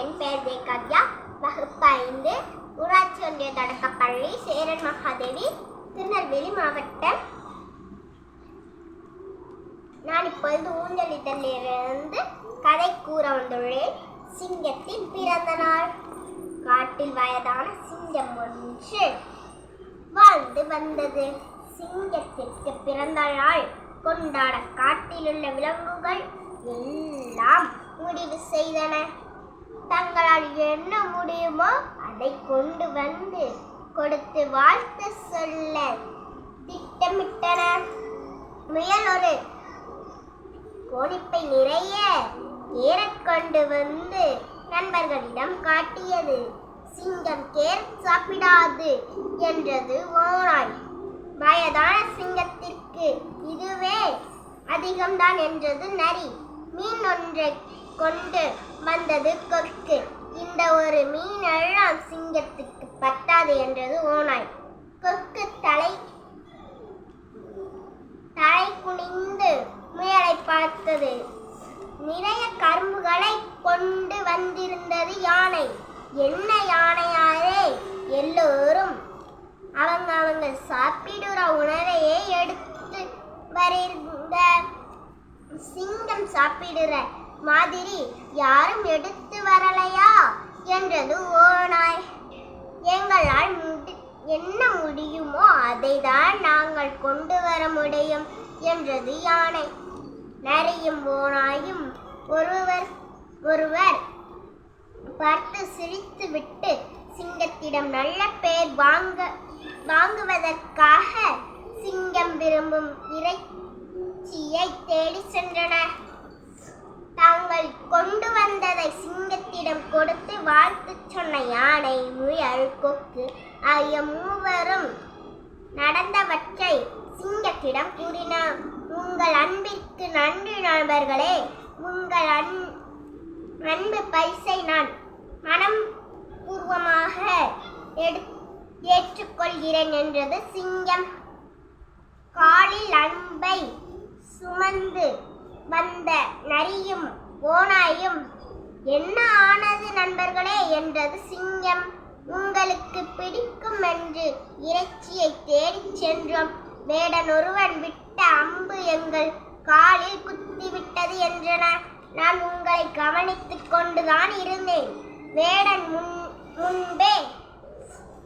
என் பெயர் தேகாத்யா வகுப்பு ஐந்து ஊராட்சி ஒன்றிய தொடக்கப்பள்ளி சேரன் மகாதேவி திருநெல்வேலி மாவட்டம். நான் இப்பொழுது ஊஞ்சலிடலிருந்து கதை கூற வந்துள்ளேன். சிங்கத்தின் பிறந்த நாள். காட்டில் வயதான சிங்கம் ஒன்று வாழ்ந்து வந்தது. சிங்கத்திற்கு பிறந்த நாள். கொண்டாட காட்டிலுள்ள விலங்குகள் எல்லாம் முடிவு செய்தன. தங்களால் என்ன முடியுமோ அதை கொண்டு வந்து கொடுத்து வாழ்த்து சொல்ல. திட்டமிட்டன. முயல் ஒரு கோணிப்பை நிறைய கேரட் கொண்டு வந்து நண்பர்களிடம் காட்டியது. சிங்கம் கேரட் சாப்பிடாது என்றது ஓனாய் வயதான சிங்கத்திற்கு இதுவே அதிகம்தான் என்றது நரி. மீன் ஒன்றை கொண்டு வந்தது கொக்கு. இந்த ஒரு மீனெல்லாம் சிங்கத்துக்கு பத்தாது என்றது ஓனாய் கொக்கு தலை தலை குனிந்து முயலை பார்த்தது. நிறைய கரும்புகளை கொண்டு வந்திருந்தது யானை. என்ன யானையாரே? எல்லோரும் அவங்க அவங்க சாப்பிடுற உணவையே எடுத்து வருங்க சிங்கம் சாப்பிடுற மாதிரி யாரும் எடுத்து வரலையா? என்றது ஓநாய். எங்களால் என்ன முடியுமோ அதை தான் நாங்கள் கொண்டு வர முடியும் என்றது யானை. நரியும் ஓனாயும் ஒருவர் ஒருவர் பார்த்து சிரித்துவிட்டு சிங்கத்திடம் நல்ல பெயர் வாங்க வாங்குவதற்காக சிங்கம் விரும்பும் இறைச்சியை தேடி சென்றனர் தாங்கள் கொண்டு வந்ததை சிங்கத்திடம் கொடுத்து வாழ்த்து சொன்ன யானை முயல் கொக்கு ஆகிய மூவரும் நடந்தவற்றை சிங்கத்திடம் கூறினார். உங்கள் அன்பிற்கு நன்றி நண்பர்களே. உங்கள் அன் அன்பு பரிசை நான் மனம் பூர்வமாக எடு ஏற்றுக்கொள்கிறேன் என்றது சிங்கம். காலில் அன்பை சுமந்து வந்த நரியும் ஓனாயும் என்ன ஆனது நண்பர்களே? என்றது சிங்கம். உங்கள் பிடிக்கும் என்று இறைச்சியை தேடிச் சென்றோம். வேடன் ஒருவன் விட்ட அம்பு எங்கள் காலில் குத்திவிட்டது என்றன. நான் உங்களை கவனித்துக் கொண்டுதான் இருந்தேன். வேடன் முன் முன்பே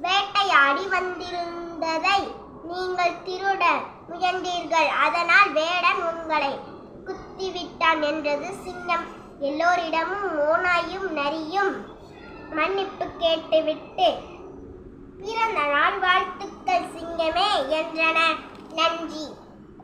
வேட்டையாடி வந்திருந்ததை நீங்கள் திருட முயன்றீர்கள். அதனால் வேடன் உங்களை குத்திவிட்டான் என்றது சின்னம். எல்லோரிடமும் ஓனாயும் நரியும் மன்னிப்பு கேட்டுவிட்டு பிறந்த நாள் வாழ்த்துக்கள் சிங்கமே என்றன. நன்றி.